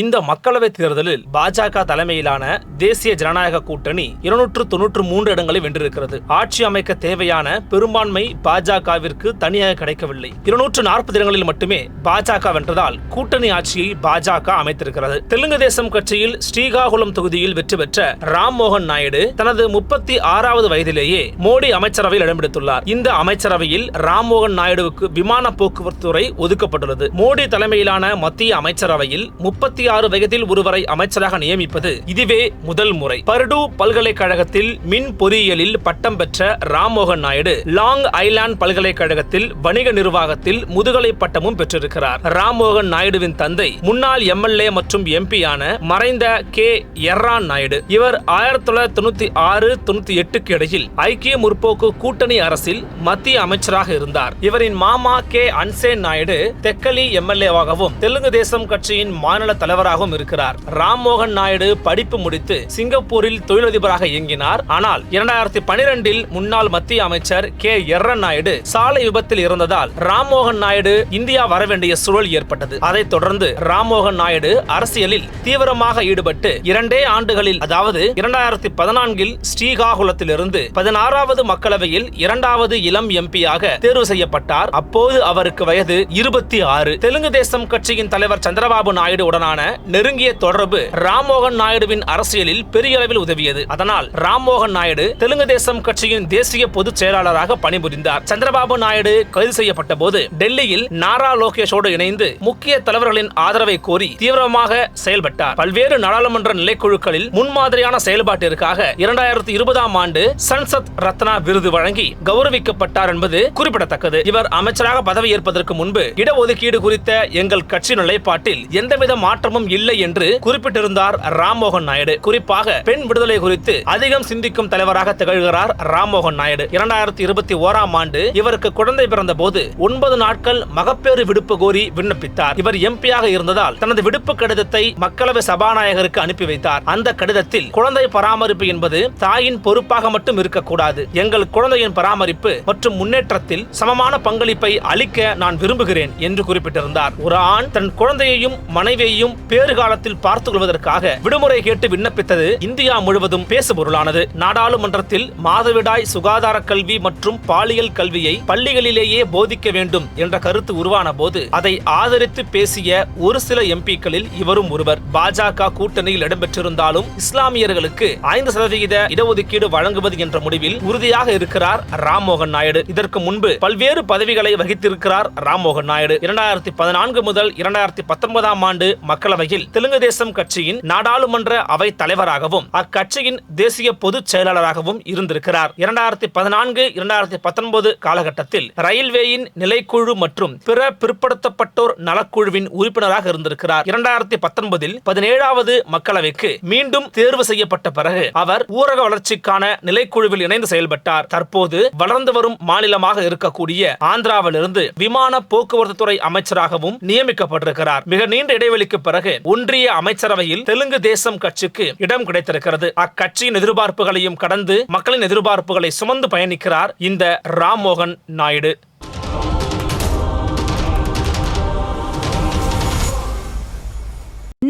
இந்த மக்களவைத் தேர்தலில் பாஜக தலைமையிலான தேசிய ஜனநாயக கூட்டணி இருநூற்று தொன்னூற்று மூன்று இடங்களை வென்றிருக்கிறது. ஆட்சி அமைக்க தேவையான பெரும்பான்மை பாஜகவிற்கு தனியாக கிடைக்கவில்லை. இருநூற்று நாற்பது இடங்களில் மட்டுமே பாஜக வென்றதால் கூட்டணி ஆட்சியை பாஜக அமைத்திருக்கிறது. தெலுங்கு தேசம் கட்சியில் ஸ்ரீகாகுளம் தொகுதியில் வெற்றி பெற்ற ராம் மோகன் நாயுடு தனது முப்பத்தி ஆறாவது வயதிலேயே மோடி அமைச்சரவையில் இடம்பிடித்துள்ளார் இந்த அமைச்சரவையில் ராம் மோகன் நாயுடுவுக்கு விமான போக்குவரத்து துறை ஒதுக்கப்பட்டுள்ளது. மோடி தலைமையிலான மத்திய அமைச்சரவையில் முப்பத்தி ஆறு வயதில் ஒருவரை அமைச்சராக நியமிப்பது இதுவே முதல் முறை. பர்டு பல்கலைக்கழகத்தில் மின் பொறியியலில் பட்டம் பெற்ற ராம்மோகன் நாயுடு லாங் ஐலாண்ட் பல்கலைக்கழகத்தில் வணிக நிர்வாகத்தில் முதுகலை பட்டமும் பெற்றிருக்கிறார். ராம்மோகன் நாயுடுவின் தந்தை முன்னாள் எம்எல்ஏ மற்றும் எம்பியான மறைந்த கே. எர்ரான் நாயுடு. இவர் ஆயிரத்தி தொள்ளாயிரத்தி தொண்ணூத்தி ஆறு தொண்ணூத்தி எட்டுக்கு இடையில் ஐக்கிய முற்போக்கு கூட்டணி அரசில் மத்திய அமைச்சராக இருந்தார். இவரின் மாமா கே. அன்சேன் நாயுடு தெக்கலி எம்எல்ஏவாகவும் தெலுங்கு தேசம் கட்சியின் மாநில தலைவராகவும் இருக்கிறார். ராம்மோகன் நாயுடு படிப்பு முடித்து சிங்கப்பூரில் தொழிலதிபராக இயங்கினார். ஆனால் இரண்டாயிரத்தி பனிரெண்டில் முன்னாள் மத்திய அமைச்சர் கே எர்ரன் நாயுடு சாலை விபத்தில் இருந்ததால் ராம்மோகன் நாயுடு இந்தியா வர வேண்டிய சூழல் ஏற்பட்டது. அதைத் தொடர்ந்து ராம்மோகன் நாயுடு அரசியலில் தீவிரமாக ஈடுபட்டு இரண்டே ஆண்டுகளில் அதாவது இரண்டாயிரத்தி பதினான்கில் ஸ்ரீகாகுளத்திலிருந்து பதினாறாவது மக்களவையில் இரண்டாவது இளம் எம்பியாக தேர்வு செய்யப்பட்டார். அப்போது அவருக்கு வயது இருபத்தி ஆறு. தெலுங்கு தேசம் கட்சியின் தலைவர் சந்திரபாபு நாயுடு உடனான நெருங்கிய தொடர்பு ராம்மோகன் நாயுடுவின் அரசியலில் பெரிய அளவில் உதவியது. அதனால் ராம்மோகன் நாயுடு தெலுங்கு தேசம் கட்சியின் தேசிய பொதுச் செயலாளராக பணிபுரிந்தார். சந்திரபாபு நாயுடு கைது செய்யப்பட்ட போது டெல்லியில் நாரா லோகேஷோடு இணைந்து முக்கிய தலைவர்களின் ஆதரவை கோரி தீவிரமாக செயல்பட்டார். பல்வேறு நாடாளுமன்ற நிலைக்குழுக்களில் முன்மாதிரியான செயல்பாட்டிற்காக இரண்டாயிரத்தி இருபதாம் ஆண்டு சன்சத் ரத்னா விருது வழங்கி கௌரவிக்கப்பட்டார் என்பது குறிப்பிடத்தக்கது. இவர் அமைச்சராக பதவியேற்பதற்கு முன்பு இடஒதுக்கீடு குறித்த எங்கள் கட்சி நிலைப்பாட்டில் எந்தவித மாற்ற மாற்றமும் இல்லை என்று குறிப்பிட்டிருந்தார் ராம்மோகன் நாயுடு. குறிப்பாக பெண் விடுதலை குறித்து அதிகம் சிந்திக்கும் தலைவராக திகழ்கிறார் ராம்மோகன் நாயுடு. இரண்டாயிரத்தி இருபத்தி ஓராம் ஆண்டு இவருக்கு குழந்தை பிறந்த போது ஒன்பது நாட்கள் மகப்பேறு விடுப்பு கோரி விண்ணப்பித்தார். இவர் எம்பியாக இருந்ததால் தனது விடுப்பு கடிதத்தை மக்களவை சபாநாயகருக்கு அனுப்பி வைத்தார். அந்த கடிதத்தில் குழந்தை பராமரிப்பு என்பது தாயின் பொறுப்பாக மட்டும் இருக்கக்கூடாது. எங்கள் குழந்தையின் பராமரிப்பு மற்றும் முன்னேற்றத்தில் சமமான பங்களிப்பை அளிக்க நான் விரும்புகிறேன் என்று குறிப்பிட்டிருந்தார். ஒரு ஆண் தன் குழந்தையையும் மனைவியையும் பேறு காலத்தில் பார்த்துக் கொள்வதற்காக விடுமுறை கேட்டு விண்ணப்பித்தது இந்தியா முழுவதும் பேசுபொருளானது. நாடாளுமன்றத்தில் மாதவிடாய் சுகாதார கல்வி மற்றும் பாலியல் கல்வியை பள்ளிகளிலேயே போதிக்க வேண்டும் என்ற கருத்து உருவான போது அதை ஆதரித்து பேசிய ஒரு சில எம்பிக்களில் இவரும் ஒருவர். பாஜக கூட்டணியில் இடம்பெற்றிருந்தாலும் இஸ்லாமியர்களுக்கு ஐந்து சதவிகித இடஒதுக்கீடு வழங்குவது என்ற முடிவில் உறுதியாக இருக்கிறார் ராம்மோகன் நாயுடு. இதற்கு முன்பு பல்வேறு பதவிகளை வகித்திருக்கிறார் ராம்மோகன் நாயுடு. இரண்டாயிரத்தி பதினான்கு முதல் இரண்டாயிரத்தி பத்தொன்பதாம் ஆண்டு மக்கள் மக்களவையில் தெலுங்கு தேசம் கட்சியின் நாடாளுமன்ற அவை தலைவராகவும் அக்கட்சியின் தேசிய பொதுச் செயலாளராகவும் இருந்திருக்கிறார். இரண்டாயிரத்தி பதினான்கு இரண்டாயிரத்தி பத்தொன்பது காலகட்டத்தில் ரயில்வேயின் நிலைக்குழு மற்றும் பிற பிற்படுத்தப்பட்டோர் நலக்குழுவின் உறுப்பினராக இருந்திருக்கிறார். இரண்டாயிரத்தி பத்தொன்பதில் பதினேழாவது மக்களவைக்கு மீண்டும் தேர்வு செய்யப்பட்ட பிறகு அவர் ஊரக வளர்ச்சிக்கான நிலைக்குழுவில் இணைந்து செயல்பட்டார். தற்போது வளர்ந்து வரும் மாநிலமாக இருக்கக்கூடிய ஆந்திராவிலிருந்து விமான போக்குவரத்து துறை அமைச்சராகவும் நியமிக்கப்பட்டிருக்கிறார். மிக நீண்ட இடைவெளிக்கு பிறகு ஒன்றிய அமைச்சரவையில் தெலுங்கு தேசம் கட்சிக்கு இடம் கிடைத்திருக்கிறது. அக்கட்சியின் எதிர்பார்ப்புகளையும் கடந்து மக்களின் எதிர்பார்ப்புகளை சுமந்து பயணிக்கிறார் இந்த Rammohan Naidu.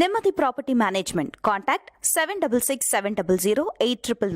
Nimmathi property management contact seven double six seven double zero eight triple